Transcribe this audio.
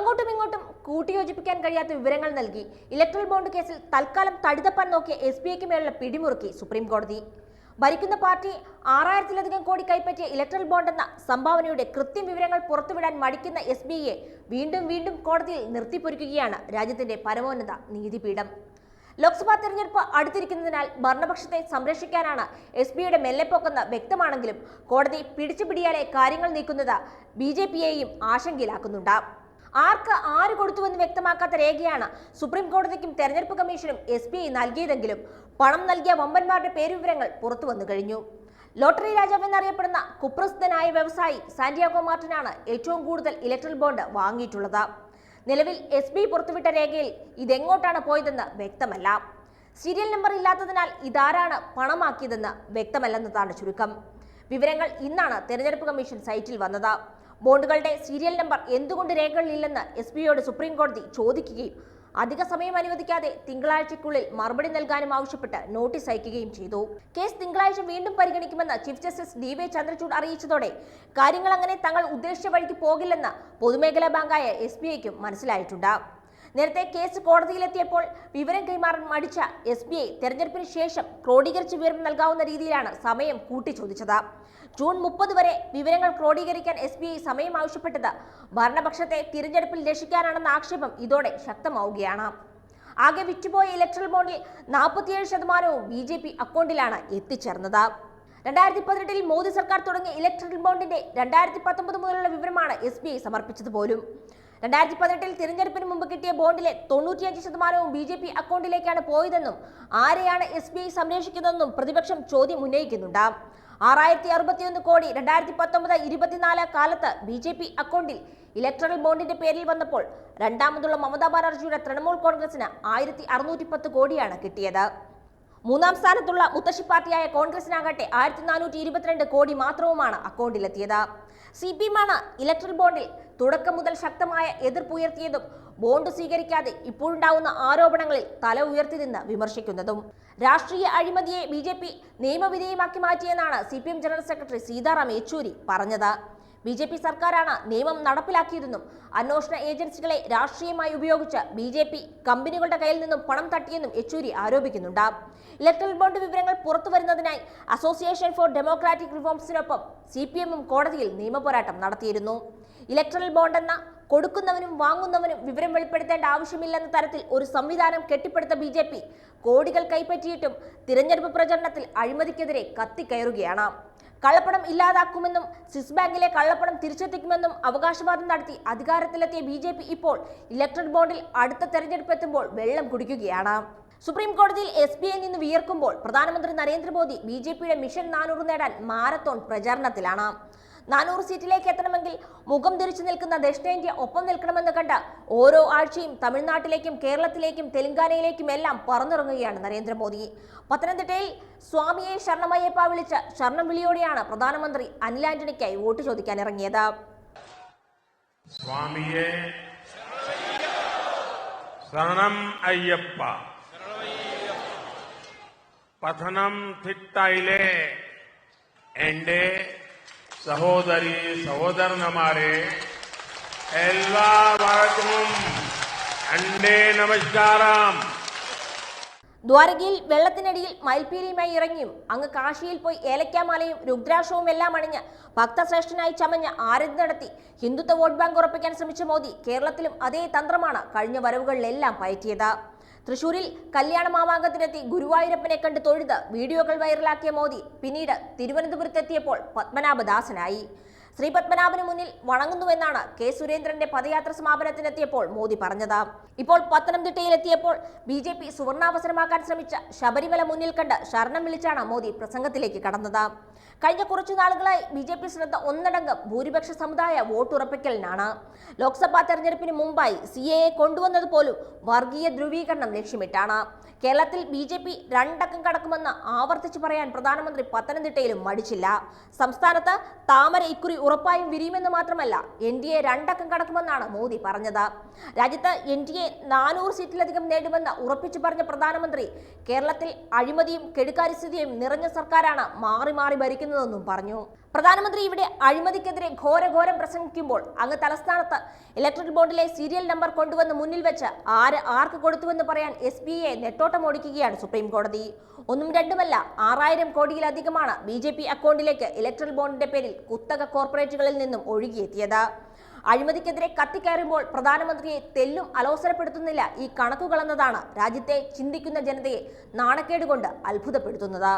അങ്ങോട്ടും ഇങ്ങോട്ടും കൂട്ടിയോജിപ്പിക്കാൻ കഴിയാത്ത വിവരങ്ങൾ നൽകി. ഇലക്ട്രൽ ബോണ്ട് കേസിൽ തൽക്കാലം തടിതപ്പാൻ നോക്കിയ എസ് ബി ഐക്ക് മേലുള്ള പിടിമുറുക്കി സുപ്രീം കോടതി. ഭരിക്കുന്ന പാർട്ടി ആറായിരത്തിലധികം കോടി കൈപ്പറ്റിയ ഇലക്ട്രൽ ബോണ്ട് എന്ന സംഭാവനയുടെ കൃത്യം വിവരങ്ങൾ പുറത്തുവിടാൻ മടിക്കുന്ന എസ് ബി ഐയെ വീണ്ടും വീണ്ടും കോടതിയിൽ നിർത്തിപ്പൊരിക്കുകയാണ് രാജ്യത്തിന്റെ പരമോന്നത നീതിപീഠം. ലോക്സഭാ തെരഞ്ഞെടുപ്പ് അടുത്തിരിക്കുന്നതിനാൽ ഭരണപക്ഷത്തെ സംരക്ഷിക്കാനാണ് എസ് ബിയുടെ മെല്ലെപ്പോക്കെന്ന് വ്യക്തമാണെങ്കിലും കോടതി പിടിച്ചുപിടിയാലെ കാര്യങ്ങൾ നീക്കുന്നത് ബി ജെ പിയെയും ആശങ്കയിലാക്കുന്നുണ്ട്. ആർക്ക് ആര് കൊടുത്തുവെന്ന് വ്യക്തമാക്കാത്ത രേഖയാണ് സുപ്രീം കോടതിക്കും തെരഞ്ഞെടുപ്പ് കമ്മീഷനും എസ് ബി ഐ നൽകിയതെങ്കിലും പണം നൽകിയ വമ്പന്മാരുടെ പേരുവിവരങ്ങൾ പുറത്തു വന്നു കഴിഞ്ഞു. ലോട്ടറി രാജാവ് എന്നറിയപ്പെടുന്ന കുപ്രസിദ്ധനായ വ്യവസായി സാന്റിയാഗോ മാർട്ടിനാണ് ഏറ്റവും കൂടുതൽ ഇലക്ട്രൽ ബോണ്ട് വാങ്ങിയിട്ടുള്ളത്. നിലവിൽ എസ് ബി പുറത്തുവിട്ട രേഖയിൽ ഇതെങ്ങോട്ടാണ് പോയതെന്ന് വ്യക്തമല്ല. സീരിയൽ നമ്പർ ഇല്ലാത്തതിനാൽ ഇതാരാണ് പണമാക്കിയതെന്ന് വ്യക്തമല്ലെന്നതാണ് ചുരുക്കം. വിവരങ്ങൾ ഇന്നാണ് തെരഞ്ഞെടുപ്പ് കമ്മീഷൻ സൈറ്റിൽ വന്നത്. ബോണ്ടുകളുടെ സീരിയൽ നമ്പർ എന്തുകൊണ്ട് രേഖകളിലില്ലെന്ന് എസ് ബിയോട് സുപ്രീം കോടതി ചോദിക്കുകയും അധിക സമയം അനുവദിക്കാതെ തിങ്കളാഴ്ചയ്ക്കുള്ളിൽ മറുപടി നൽകാനും ആവശ്യപ്പെട്ട് നോട്ടീസ് അയക്കുകയും ചെയ്തു. കേസ് തിങ്കളാഴ്ച വീണ്ടും പരിഗണിക്കുമെന്ന് chief justice D Y Chandrachud അറിയിച്ചതോടെ കാര്യങ്ങൾ അങ്ങനെ തങ്ങൾ ഉദ്ദേശിച്ച വഴിക്ക് പോകില്ലെന്ന് പൊതുമേഖലാ ബാങ്കായ എസ് ബി ഐക്കും മനസ്സിലായിട്ടുണ്ട്. നേരത്തെ കേസ് കോടതിയിലെത്തിയപ്പോൾ വിവരം കൈമാറാൻ മടിച്ച എസ് ബി ഐ തെരഞ്ഞെടുപ്പിന് ശേഷം ക്രോഡീകരിച്ച വിവരം നൽകാവുന്ന രീതിയിലാണ് സമയം കൂട്ടിച്ചോദിച്ചത്. ജൂൺ മുപ്പത് വരെ വിവരങ്ങൾ ക്രോഡീകരിക്കാൻ എസ് ബി ഐ സമയം ആവശ്യപ്പെട്ടത് ഭരണപക്ഷത്തെ തിരഞ്ഞെടുപ്പിൽ രക്ഷിക്കാനാണെന്ന ആക്ഷേപം ഇതോടെ ശക്തമാവുകയാണ്. ആകെ വിറ്റുപോയ ഇലക്ട്രൽ ബോണ്ടിൽ നാൽപ്പത്തിയേഴ് ശതമാനവും ബി ജെ പി അക്കൗണ്ടിലാണ് എത്തിച്ചേർന്നത്. രണ്ടായിരത്തി പതിനെട്ടിൽ മോദി സർക്കാർ തുടങ്ങിയ ഇലക്ട്രൽ ബോണ്ടിന്റെ രണ്ടായിരത്തി പത്തൊമ്പത് മുതലുള്ള വിവരമാണ് എസ് ബി ഐ സമർപ്പിച്ചത് പോലും. രണ്ടായിരത്തി പതിനെട്ടിൽ തിരഞ്ഞെടുപ്പിന് മുമ്പ് കിട്ടിയ ബോണ്ടിലെ തൊണ്ണൂറ്റിയഞ്ച് ശതമാനവും ബി ജെ പി അക്കൗണ്ടിലേക്കാണ് പോയതെന്നും ആരെയാണ് എസ് ബി ഐ സംരക്ഷിക്കുന്നതെന്നും പ്രതിപക്ഷം ചോദ്യം ഉന്നയിക്കുന്നുണ്ട് ആറായിരത്തി അറുപത്തിയൊന്ന് കോടി രണ്ടായിരത്തി പത്തൊമ്പത് ഇരുപത്തിനാല് കാലത്ത് ബി ജെ പി അക്കൗണ്ടിൽ ഇലക്ട്രൽ ബോണ്ടിന്റെ പേരിൽ വന്നപ്പോൾ രണ്ടാമതുള്ള മമതാ ബാനർജിയുടെ തൃണമൂൽ കോൺഗ്രസിന് ആയിരത്തി അറുന്നൂറ്റി പത്ത് കോടിയാണ് കിട്ടിയത്. മൂന്നാം സ്ഥാനത്തുള്ള മുത്തശ്ശി പാർട്ടിയായ കോൺഗ്രസിനാകട്ടെ ആയിരത്തി നാനൂറ്റി ഇരുപത്തിരണ്ട് കോടി മാത്രവുമാണ് അക്കൗണ്ടിലെത്തിയത്. സി പി എമ്മാണ് ഇലക്ട്രൽ ബോണ്ടിൽ തുടക്കം മുതൽ ശക്തമായ എതിർപ്പ് ഉയർത്തിയതും ബോണ്ട് സ്വീകരിക്കാതെ ഇപ്പോഴുണ്ടാവുന്ന ആരോപണങ്ങളിൽ തല ഉയർത്തി നിന്ന് വിമർശിക്കുന്നതും. രാഷ്ട്രീയ അഴിമതിയെ ബി ജെ പി നിയമവിധേയമാക്കി മാറ്റിയെന്നാണ് C P M general secretary Sitaram Yechury പറഞ്ഞത്. ബി ജെ പി സർക്കാരാണ് നിയമം നടപ്പിലാക്കിയതെന്നും അന്വേഷണ ഏജൻസികളെ രാഷ്ട്രീയമായി ഉപയോഗിച്ച് ബി ജെ പി കമ്പനികളുടെ കയ്യിൽ നിന്നും പണം തട്ടിയെന്നും യെച്ചൂരി ആരോപിക്കുന്നുണ്ട്. ഇലക്ട്രൽ ബോണ്ട് വിവരങ്ങൾ പുറത്തു വരുന്നതിനായി അസോസിയേഷൻ ഫോർ ഡെമോക്രാറ്റിക് റിഫോംസിനൊപ്പം സി പി എമ്മും കോടതിയിൽ നിയമപോരാട്ടം നടത്തിയിരുന്നു. ഇലക്ട്രൽ ബോണ്ട് എന്ന കൊടുക്കുന്നവനും വാങ്ങുന്നവനും വിവരം വെളിപ്പെടുത്തേണ്ട ആവശ്യമില്ലെന്ന തരത്തിൽ ഒരു സംവിധാനം കെട്ടിപ്പടുത്ത ബി ജെ പി കോടികൾ കൈപ്പറ്റിയിട്ടും തിരഞ്ഞെടുപ്പ് പ്രചരണത്തിൽ അഴിമതിക്കെതിരെ കത്തിക്കയറുകയാണ്. കള്ളപ്പണം ഇല്ലാതാക്കുമെന്നും സ്വിസ് ബാങ്കിലെ കള്ളപ്പണം തിരിച്ചെത്തിക്കുമെന്നും അവകാശവാദം നടത്തി അധികാരത്തിലെത്തിയ ബി ഇപ്പോൾ ഇലക്ട്രൽ ബോർഡിൽ അടുത്ത തെരഞ്ഞെടുപ്പ് എത്തുമ്പോൾ വെള്ളം കുടിക്കുകയാണ്. സുപ്രീം കോടതിയിൽ എസ് ബി ഐ നിന്ന് വിയർക്കുമ്പോൾ പ്രധാനമന്ത്രി നരേന്ദ്രമോദി ബി ജെ പിയുടെ മിഷൻ നാനൂറ് നേടാൻ മാരത്തോൺ പ്രചാരണത്തിലാണ്. നാനൂറ് സീറ്റിലേക്ക് എത്തണമെങ്കിൽ മുഖം തിരിച്ചു നിൽക്കുന്ന ദക്ഷിണേന്ത്യ ഒപ്പം നിൽക്കണമെന്ന് കണ്ട് ഓരോ ആഴ്ചയും തമിഴ്നാട്ടിലേക്കും കേരളത്തിലേക്കും തെലങ്കാനയിലേക്കും എല്ലാം പറന്നിറങ്ങുകയാണ് നരേന്ദ്രമോദി. പത്തനംതിട്ടയിൽ സ്വാമിയെ ശരണമയ്യപ്പ വിളിച്ച ശരണം വിളിയോടെയാണ് പ്രധാനമന്ത്രി അനിൽ ആന്റണിക്കായി വോട്ട് ചോദിക്കാൻ ഇറങ്ങിയത്. സ്വാമിയെ ശരണം അയ്യപ്പ. പഥനം തിട്ടയിലെ എന്റെ സഹോദരി സഹോദരന്മാരെ എല്ലാവർക്കും എന്റെ നമസ്കാരം. ദ്വാരകയിൽ വെള്ളത്തിനടിയിൽ മയിൽപീലിയുമായി ഇറങ്ങിയും അങ്ങ് കാശിയിൽ പോയി ഏലക്കാമാലയും രുദ്രാക്ഷവും എല്ലാം അണിഞ്ഞ് ഭക്തശ്രേഷ്ഠനായി ചമഞ്ഞ് ആരതി നടത്തി ഹിന്ദുത്വ വോട്ട് ബാങ്ക് ഉറപ്പിക്കാൻ ശ്രമിച്ച മോദി കേരളത്തിലും അതേ തന്ത്രമാണ് കഴിഞ്ഞ വരവുകളിലെല്ലാം പയറ്റിയത്. തൃശൂരിൽ കല്യാണ മാമാങ്കത്തിനെത്തി ഗുരുവായൂരപ്പനെ കണ്ട് തൊഴുത് വീഡിയോകൾ വൈറലാക്കിയ മോദി പിന്നീട് തിരുവനന്തപുരത്തെത്തിയപ്പോൾ പത്മനാഭദാസനായി. ശ്രീ പത്മനാഭന് മുന്നിൽ വണങ്ങുന്നുവെന്നാണ് കെ സുരേന്ദ്രന്റെ പദയാത്ര സമാപനത്തിനെത്തിയപ്പോൾ മോദി പറഞ്ഞത്. ഇപ്പോൾ പത്തനംതിട്ടയിലെത്തിയപ്പോൾ ബി ജെ പി സുവർണാവസരമാക്കാൻ ശ്രമിച്ച ശബരിമല മുന്നിൽ കണ്ട് ശരണം വിളിച്ചാണ് മോദി പ്രസംഗത്തിലേക്ക് കടന്നത്. കഴിഞ്ഞ കുറച്ചു നാളുകളായി ബി ജെ പി ശ്രദ്ധ ഒന്നടങ്കം ഭൂരിപക്ഷ സമുദായ വോട്ടുറപ്പിക്കലിനാണ്. ലോക്സഭാ തെരഞ്ഞെടുപ്പിന് മുമ്പായി സി എ കൊണ്ടുവന്നത് പോലും വർഗീയ ധ്രുവീകരണം ലക്ഷ്യമിട്ടാണ്. കേരളത്തിൽ ബി ജെ പി രണ്ടക്കം കടക്കുമെന്ന് ആവർത്തിച്ചു പറയാൻ പ്രധാനമന്ത്രി പത്തനംതിട്ടയിലും മടിച്ചില്ല. സംസ്ഥാനത്ത് താമര ഇക്കുറി ഉറപ്പായും വിരിയുമെന്ന് മാത്രമല്ല എൻ ഡി എ രണ്ടക്കം കടക്കുമെന്നാണ് മോദി പറഞ്ഞത്. രാജ്യത്ത് എൻ ഡി എ നാനൂറ് സീറ്റിലധികം നേടുമെന്ന് ഉറപ്പിച്ചു പറഞ്ഞ പ്രധാനമന്ത്രി കേരളത്തിൽ അഴിമതിയും കെടുകാര്യസ്ഥിതിയും നിറഞ്ഞ സർക്കാരാണ് മാറി മാറി ഭരിക്കുന്നതെന്നും പറഞ്ഞു. പ്രധാനമന്ത്രി ഇവിടെ അഴിമതിക്കെതിരെ ഘോരഘോരം പ്രസംഗിക്കുമ്പോൾ അങ്ങ് തലസ്ഥാനത്ത് ഇലക്ട്രിക് ബോർഡിലെ സീരിയൽ നമ്പർ കൊണ്ടുവന്ന് മുന്നിൽ വെച്ച് ആര് ആർക്ക് കൊടുത്തുവെന്ന് പറയാൻ എസ് ബി ഐയെ നെട്ടോട്ടം ഓടിക്കുകയാണ് സുപ്രീം കോടതി ഒന്നും രണ്ടുമല്ല ആറായിരം കോടിയിലധികമാണ് ബി ജെ പി അക്കൗണ്ടിലേക്ക് ഇലക്ട്രൽ ബോണ്ടിന്റെ പേരിൽ കുത്തക കോർപ്പറേറ്റുകളിൽ നിന്നും ഒഴുകിയെത്തിയത്. അഴിമതിക്കെതിരെ കത്തിക്കയറുമ്പോൾ പ്രധാനമന്ത്രിയെ തെല്ലും അലോസരപ്പെടുത്തുന്നില്ല ഈ കണക്കുകളെന്നതാണ് രാജ്യത്തെ ചിന്തിക്കുന്ന ജനതയെ നാണക്കേടുകൊണ്ട് അത്ഭുതപ്പെടുത്തുന്നത്.